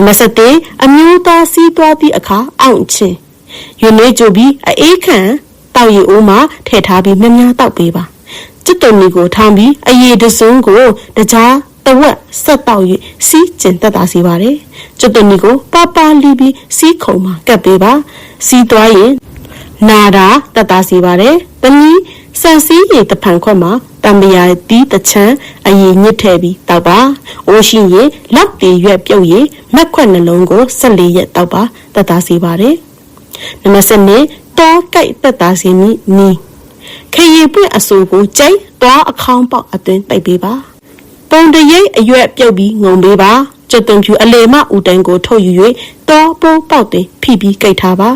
နံပါတ်7အမျိုးသားစီးသွားသည့်အခါအောင့်ချင်းရွေးနေကြပြီးအေးခံတောက်ရီအိုးမှာထည့်ထားပြီးများများတောက်ပေးပါကျွတ်တုံမီကိုထောင်းပြီးအရေတစုံကိုတကြားတဝက်ဆက်တောက်၍စီးကျင်တက်တာစီပါတယ်ကျွတ်တုံမီကိုပါပါလီပြီးစီးခုံမှာကပ်ပေးပါစီးသွားရင် နာတာတက်တာစီပါတယ်တနည်းဆန်စည်းရည်တဖန်ခွက်မှာတံပရာတီးတချမ်းအရင်ညစ်ထည့်ပြီးတောက်ပါအိုးရှိရင်လက်တီရွက်ပြုတ်ရင်မက်ခွက်နှလုံးကို14ရက်တောက်ပါတက်တာစီပါတယ်နံပါတ်7တောကိတ်တက်တာစီနီနီခရီပွင့်အစိုးကိုကျိတ်တောအခေါင်းပေါက်အသွင်းပိတ်ပေးပါပုံတရိပ်အရွက်ပြုတ်ပြီးငုံပေးပါကျွတ်သွန်ဖြူအလေမဦးတန်းကိုထုတ်ယူ၍တောပိုးပေါက်တင်ဖိပြီးကိတ်ထားပါ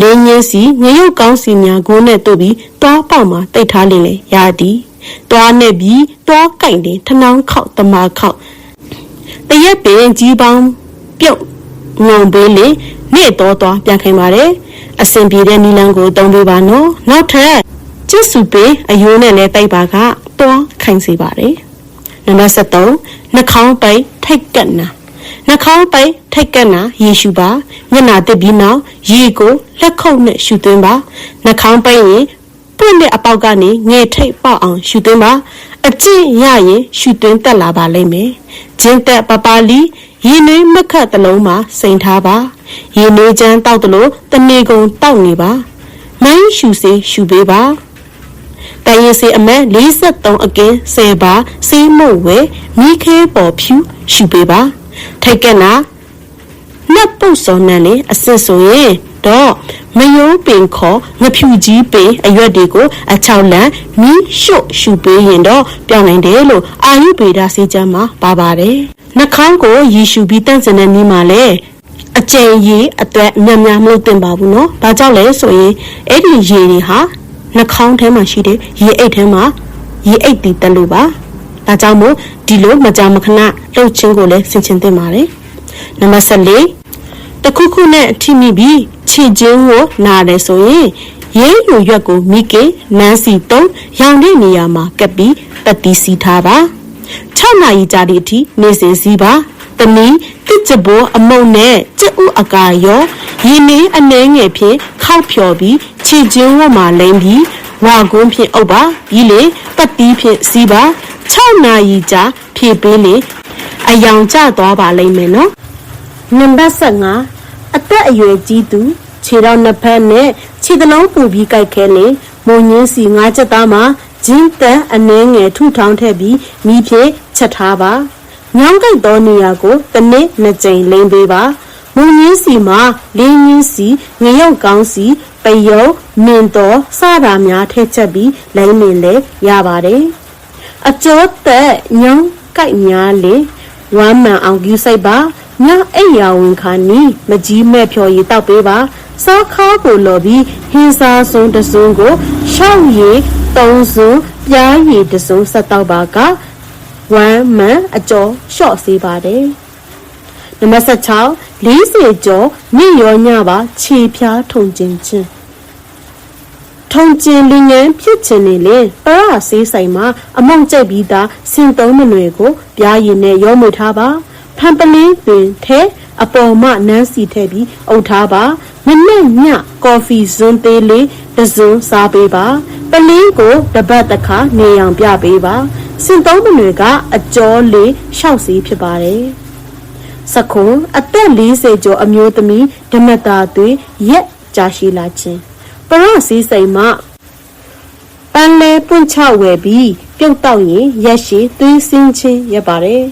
လင်းညင်းစီငရုတ်ကောင်းစီများဂိုးနဲ့တို့ပြီးတောပေါက်မှာတိတ်ထားလင်းလေရာဒီတောနဲ့ပြီးတောကိုက်တင်ထနောင်းခောက်တမာခောက်တရက်ပင်ကြီးပေါင်းပြုတ်ငုံပေးလေနေ့တော့တော့ပြန်ခိုင်းပါတယ်အစင်ပြေတဲ့နီလန်းကိုတုံးပေးပါနော်နောက်ထပ်ကျစ်စုပေးအယိုးနဲ့လည်းတိုက်ပါကတွားခိုင်းစေပါတယ်နံပါတ်73နှာခေါင်းပိုက်ထိတ်ကက်နာ နှာခေါင်းပိုက်ထိတ်ကက်နာရေရှုပါမျက်နာတစ်ပြီးနောက်ရေကိုလက်ခုပ်နဲ့ရှုသွင်းပါနှာခေါင်းပိုက်ရင်ပွင့်တဲ့အပေါက်ကနေငယ်ထိတ်ပေါက်အောင်ရှုသွင်းပါအကျင့်ရရင်ရှုသွင်းတက်လာပါလိမ့်မယ်ဂျင်းတက်ပပလီရေနွေးမခတ်တလုံးမှာစိန်ထားပါရေနွေးချမ်းတောက်တလို့တနေကုန်တောက်နေပါမိုင်းရှူစေရှူပေးပါတန်ရင်စေအမတ်43အကင်း10ပါစေးမုတ်ဝဲမိခဲပေါ်ဖြူရှူပေးပါ ထိုက်ကနာနတ်ပုတ်စောနန်းလေအစစ်ဆိုရင်တော့မယိုးပင်ခေါ်ငဖြူကြီးပင်အရွက်တွေကိုအချောက်လန့်မီးရှို့ရှူပေးရင်တော့ပြောင်းနိုင်တယ်လို့အာယုဗေဒစေချမ်းမှာပါပါတယ်နှာခေါင်းကိုရီရှူပြီးတန့်စင်တဲ့နည်းမှာလဲအကျဉ်ရေအတွက်များများမလုပ်သင့်ပါဘူးเนาะ။ဘာကြောင့်လဲဆိုရင်အဲ့ဒီရေတွေဟာနှာခေါင်းထဲမှာရှိတဲ့ရေအိတ်ထဲမှာရေအိတ်တည်တက်လို့ပါ။ ဒါကြောင့်မို့ဒီလိုမကြာမခဏလှုပ်ခြင်းကိုလည်းဆင်ခြင်သင့်ပါတယ်။နံပါတ်14တခုခုနဲ့ထိမိပြီးခြေချင်းကိုနားတယ်ဆိုရင်ရဲယူရွက်ကိုမိကေနန်းစီတုံးရောင်တဲ့နေရာမှာကပ်ပြီးပတ်တီးစီထားပါ6နာရီကြာသည့်အထိနေစဉ်စီးပါတမီတစ်ချဘောအမုံနဲ့ကြက်ဥအကာရောရင်းနေအနှဲငယ်ဖြင့်ခောက်ဖြော်ပြီးခြေချင်းဝတ်မှလိမ့်ပြီးဝါကုန်းဖြင့်အုပ်ပါပြီးလေပတ်တီးဖြင့်စီးပါ 6နာရီကြာဖြည့်ပေးလေအယောင်ကျသွားပါလိမ့်မယ်နော်နံပါတ်15အသက်အရွယ်ကြီးသူခြေတော်နှစ်ဖက်နဲ့ခြေသလုံးပူပြီးကြိုက်ခဲလေမုံညင်းစီငါးချက်သားမှာဂျင်းတန်အနှဲငယ်ထုထောင်းထည့်ပြီးမိဖြင့်ချက်ထားပါညောင်းကိတ်သောနေရာကိုတစ်နှစ်နှစ်ကြိမ်လိမ့်ပေးပါမုံညင်းစီမှာလင်းညင်းစီငရုတ်ကောင်းစီပယုံမင်တော်စတာများထည့်ချက်ပြီးလိမ့်နေလေရပါတယ် အကျော်သက်ညောင်းကိုက်များလေဝမ်းမှန်အောင်ကြီးစိတ်ပါညအိမ်ယာဝင်ခါနီးမကြီးမဲ့ဖြော်ရည်တောက်ပေးပါစားခါကိုလော်ပြီးဟင်းစားစုံတစုံကိုရှောက်ရည်သုံးစုံပြားရည်တစုံဆက်တောက်ပါကဝမ်းမှန်အကျော်လျှော့စေပါတယ်နံပါတ်16 40ကျော်မြင့်ရောညပါခြေဖြားထုံကျင်ခြင်း ထုံကျင်လင်းငန်းဖြစ်ခြင်းနေလေပရဆေးဆိုင်မှာအမောင့်ကျိတ်ပြီးသားစင်သုံးမနွယ်ကိုပြားရည်နဲ့ရောမွေထားပါဖန်ပလင်းပင်ထဲအပေါ်မှနန်းစီထည့်ပြီးအုပ်ထားပါမနေ့ညကော်ဖီဇွန်းသေးလေးတစ်စုံစားပေးပါပလင်းကိုတပတ်တစ်ခါနေအောင်ပြပေးပါစင်သုံးမနွယ်ကအကျော်လေးရှောက်စီဖြစ်ပါတယ်စခွန်အသက်40ကျော်အမျိုးသမီးဓမ္မတာသွေးရက်ကြာရှိလာခြင်း ပရစည်းစိမ်မှပန်းလဲပွင့်ချဝယ်ပြီးပြုတ်တော့ရင်ရက်ရှိသွေးစင်းချင်းရပါတယ်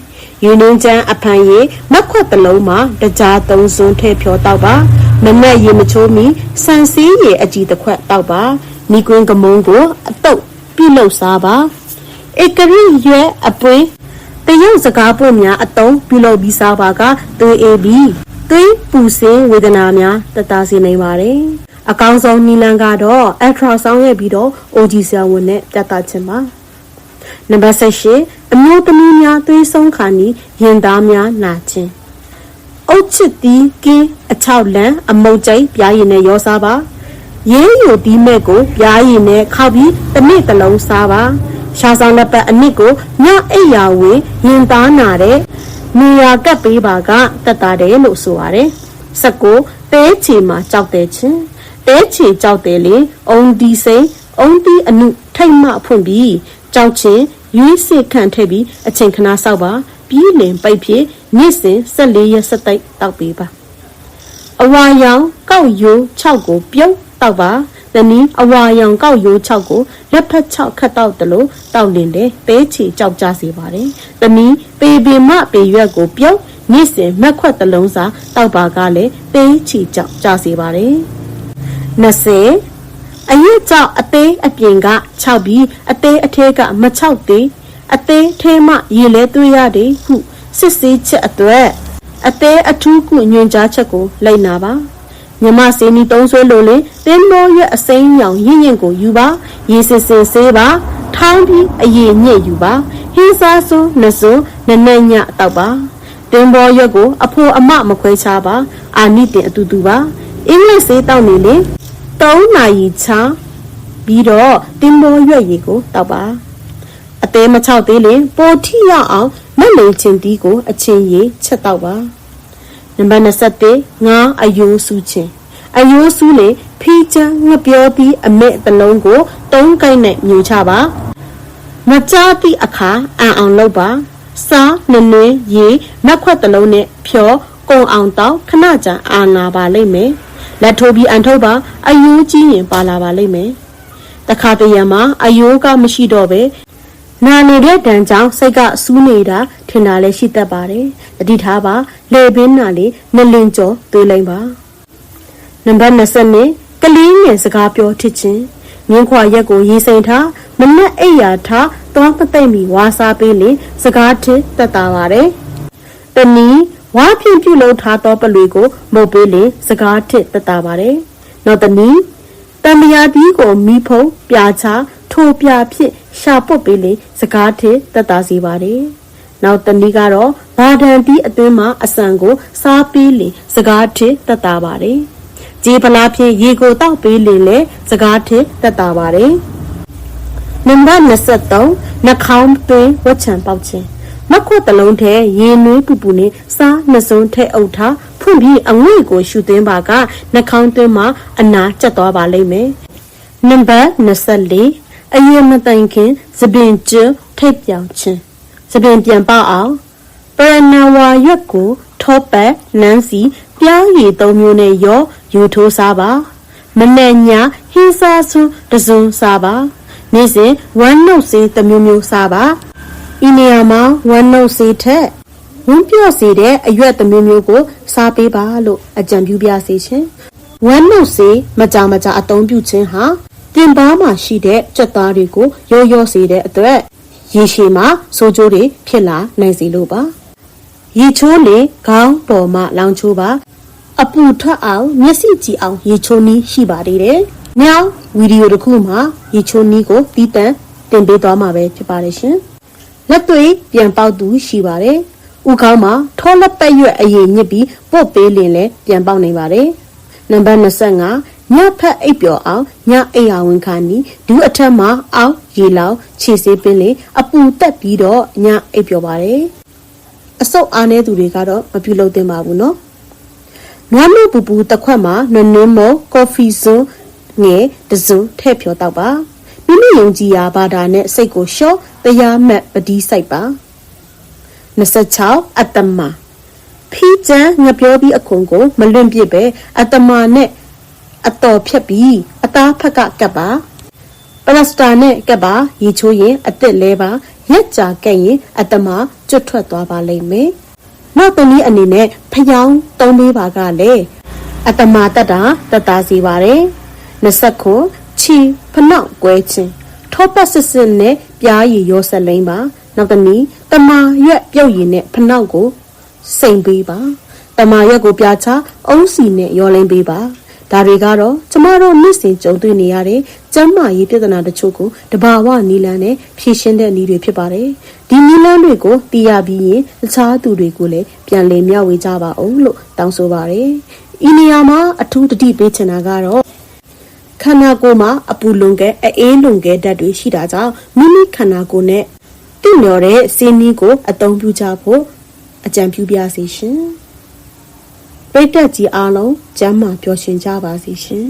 ယူနင်းချမ်းအဖန်ရီမက်ခွက်တစ်လုံးမှာတကြားသုံးစွန်းထဲဖြောတောက်ပါမနက်ရေမချိုးမီဆန်စည်းရေအကြည့်တစ်ခွက်တောက်ပါနီကွင်းကမုံကိုအတုပ်ပြုလုပ်စားပါဧကရိရွယ်အပွင့်တရုတ်စကားပွင့်များအတုံးပြုလုပ်ပြီးစားပါကသွေးအေးပြီးသွေးပူစင်းဝေဒနာများတတစေနိုင်ပါတယ် အကောင်းဆုံးနီလန်ကတော့ ultra sound ရဲ့ပြီးတော့ OG ဆရာဝန်နဲ့ပြသခြင်းပါနံပါတ်78အမျိုးသမီးများသွေးဆုံးခါနီရင်သားများနာခြင်းအုတ်ချစ်တီးကင်းအချောက်လန်အမုတ်ကျိတ်ပြားရည်နဲ့ရောစားပါရင်းယူတီးမဲ့ကိုပြားရည်နဲ့ခောက်ပြီးတစ်နှစ်တစ်လုံးစားပါရှာဆောင်လက်ပတ်အနစ်ကိုညအိပ်ရာဝေရင်သားနာတဲ့နေရာကပ်ပေးပါကတက်တာတယ်လို့ဆိုပါတယ်19တဲချီမှာကြောက်တဲ့ချင်း တဲချီကြောက်တယ်လေအုံဒီစိန်အုံဒီအနုထိတ်မှဖွင့်ပြီးကြောက်ချင်းရွေးစစ်ခန့်ထည့်ပြီးအချိန်ခဏဆောက်ပါပြီးလင်ပိတ်ဖြစ်နေ့စဉ်14ရက်စက်တိုက်တောက်ပေးပါအဝါရောင်ကောက်ရိုး6ကိုပြုံးတောက်ပါတနည်းအဝါရောင်ကောက်ရိုး6ကိုလက်ဖက်6ခတ်တောက်တယ်လို့တောက်လင်တယ်ပဲချီကြောက်ကြစေပါတယ်တနည်းပေပင်မပေရွက်ကိုပြုံးနေ့စဉ်မက်ခွက်တစ်လုံးစာတောက်ပါကလည်းပဲချီကြောက်ကြစေပါတယ် 20အရက်ကြောက်အသေးအပြင်က6ပြီးအသေးအထဲကမ6သေးအသေးထဲမှရေလဲသွေးရတယ်ဟုစစ်ဆေးချက်အတွက်အသေးအထူးကုညွန်ကြားချက်ကိုလိုက်နာပါမြမစေနီတုံးဆွဲလို့လေတင်းမောရွက်အစိမ်းရောင်ရင့်ရင့်ကိုယူပါရေစစ်စစ်ဆေးပါထောင်းပြီးအရေညစ်ယူပါဟင်းစားစွန်းနှစွန်းနနက်ညတောက်ပါတင်းမောရွက်ကို အဖိုးအမမခွဲခြားပါအာနိတင်အတူတူပါအင်္ဂလိပ်စေးတောက်နေလေ 3နာရီချပြီးတော့တင်းမောရွက်ရေကိုတောက်ပါအသေးမချောက်သေးရင်ပိုထိရအောင်မက်လိန်ချင်းတီးကိုအချင်းရေးချက်တော့ပါနံပါတ်21ငါအယိုးစုချင်းအယိုးစုလေဖီးချမ်းငပြောပြီးအမဲ့တလုံးကိုတုံးကိုက်နဲ့မြူချပါမကြားသည့်အခါအံအောင်လုပ်ပါစားနနွေးရေမက်ခွက်တလုံးနဲ့ဖြောကုံအောင်တောက်ခဏကြာအာနာပါလိမ့်မယ် လက်ထိုးပြီးအန်ထုတ်ပါအယိုးကြီးရင်ပါလာပါလိမ့်မယ်တခါတရံမှာအယိုးကမရှိတော့ပဲနာနေတဲ့တန်ကြောင့်စိတ်ကစူးနေတာထင်တာလည်းရှိတတ်ပါတယ်။တတိထားပါလေပင်နာလေးနလင်ကျော်သွေးလိုက်ပါ။နံပါတ်20ကလေးငယ်စကားပြောထစ်ချင်းမြင်းခွာရက်ကိုရေးစိန်ထားမနက်အိပ်ရာထားသွားမသိမ့်မီဝါစားပေးလေစကားထစ်တက်တာပါတယ်။တနည်း ဝါဖြင့်ပြုလုပ်ထားသောပလွေကိုမုတ်ပေးလေစကားထစ်တက်တာပါတယ်။နောက်တနည်းတံမယာတီးကိုမိဖုံပြာချထိုပြဖြစ်ရှာပုတ်ပေးလေစကားထေတက်တာစီပါတယ်။နောက်တနည်းကတော့ဘာဒန်တီးအတွင်းမှာအစံကို စားပေးလေစကားထေတက်တာပါတယ်။ကြေပလားဖြင့်ရေကိုတောက်ပေးလေလေစကားထေတက်တာပါတယ်။နံပါတ်23နှာခေါင်းသွင်းဝတ်ချံပေါက်ခြင်း မခွတ်တလုံးထဲရေနွေးပူပူနဲ့စားနှစုံထဲအုပ်ထားဖွင့်ပြီးအငွေ့ကိုရှူသွင်းပါကနှာခေါင်းသွင်းမှာအနာကျက်သွားပါလိမ့်မယ်နံပါတ်24အရင်မတိုင်ခင်သပင်ကျွထိပ်ပြောင်ခြင်းသပင်ပြန်ပေါအောင်ပရဏဝါရွက်ကိုထောပတ်နန်းစီပြောင်းရည်သုံးမျိုးနဲ့ရောယူထိုးစားပါမနဲ့ညာဟင်းစားစွန်းတစုံစားပါနေ့စဉ်ဝမ်းနှုတ်စေးတစ်မျိုးမျိုးစားပါ ဤနေရာမှာဝမ်းနှုတ်စေးထက်ဝန်းပြော့စေတဲ့အရွက်တစ်မျိုးမျိုးကို စားပေးပါလို့အကြံပြုပြစေခြင်းဝမ်းနှုတ်စေးမကြမကြအသုံးပြုခြင်းဟာတင်ပါမှာရှိတဲ့ကြက်သားတွေကိုရောရောစေတဲ့အတွက်ရေရှည်မှာဆိုးကျိုးတွေဖြစ်လာနိုင်စေလို့ပါရေချိုးလေခေါင်းပေါ်မှာလောင်ချိုးပါအပူထွက်အောင်မျက်စိကြည့်အောင်ရေချိုးနည်းရှိပါသေးတယ်။ညောင်ဗီဒီယိုတစ်ခုမှာရေချိုးနည်းကိုတီးတန့်တင်ပေးသွားမှာပဲဖြစ်ပါတယ်ရှင်။ လက်သွေးပြန်ပေါက်သူရှိပါတယ်။ဥကောင်းမှာထောလက်ပက်ရွက်အရင်ညစ်ပြီးပုတ်ပေးလင်လည်းပြန်ပေါက်နိုင်ပါတယ်။နံပါတ်25ညဖက်အိပ်ပျော်အောင်ညအိပ်အောင်ဝင်ခါနီဒူးအထက်မှာအောက်ရေလောင်ခြေစေးပင်းလေအပူတက်ပြီးတော့ညအိပ်ပျော်ပါတယ်။အဆုတ်အားနေသူတွေကတော့မပြုလုပ်သင့်ပါဘူးနော်။နွားမပူပူတစ်ခွက်မှာနွနွမောကော်ဖီစွန်းငယ်တစုံထည့်ဖြောတောက်ပါ မိမိယုံကြည်ရာဘာသာနဲ့စိတ်ကိုလျှော့တရားမှတ်ပတိစိုက်ပါ26အတ္တမဖီးချမ်းငပြောပြီးအခွန်ကိုမလွင့်ပြစ်ပဲအတ္တမနဲ့အတော်ဖြတ်ပြီးအသားဖက်ကကပ်ပါပလစတာနဲ့ကပ်ပါရေချိုးရင်အစ်စ်လဲပါရက်ကြာကပ်ရင်အတ္တမကျွတ်ထွက်သွားပါလိမ့်မယ်နောက်တနည်းအနေနဲ့ဖျောင်းသုံးပေးပါကလည်းအတ္တမတတ်တာတတ်တာစီပါတယ်20 ခုချီဖနောက်ကွဲခြင်းထောပတ်စစ်စစ်နဲ့ပြားရည်ရောဆက်လိမ့်ပါနောက်တနည်းတမာရွက်ပြုတ်ရည်နဲ့ဖနောက်ကိုစိန်ပေးပါတမာရွက်ကိုပြာချအုံးစီနဲ့ရောလိမ့်ပေးပါဒါတွေကတော့ကျမတို့နေ့စဉ်ကြုံတွေ့နေရတဲ့ကျန်းမာရေးပြဿနာတချို့ကိုတဘာဝနီလန်းနဲ့ဖြေရှင်းတဲ့နည်းတွေဖြစ်ပါတယ်ဒီနီလန်းတွေကိုသိရပြီးရင်တခြားသူတွေကိုလည်းပြန်လည်မျှဝေကြပါအောင်လို့တောင်းဆိုပါတယ်ဤနေရာမှာအထူးတတိပေးချင်တာကတော့ ခန္ဓာကိုယ်မှာအပူလွန်ကဲအေးလွန်ကဲဓာတ်တွေရှိတာကြောင့်မိမိခန္ဓာကိုယ်နဲ့တင့်လျော်တဲ့စင်းနီးကို အသုံးပြုကြဖို့တအကြံပြုပြစီရှင်ပရိသတ်ကြီးအားလုံးကျမ်းမာပျော်ရွှင်ကြပါစေရှင်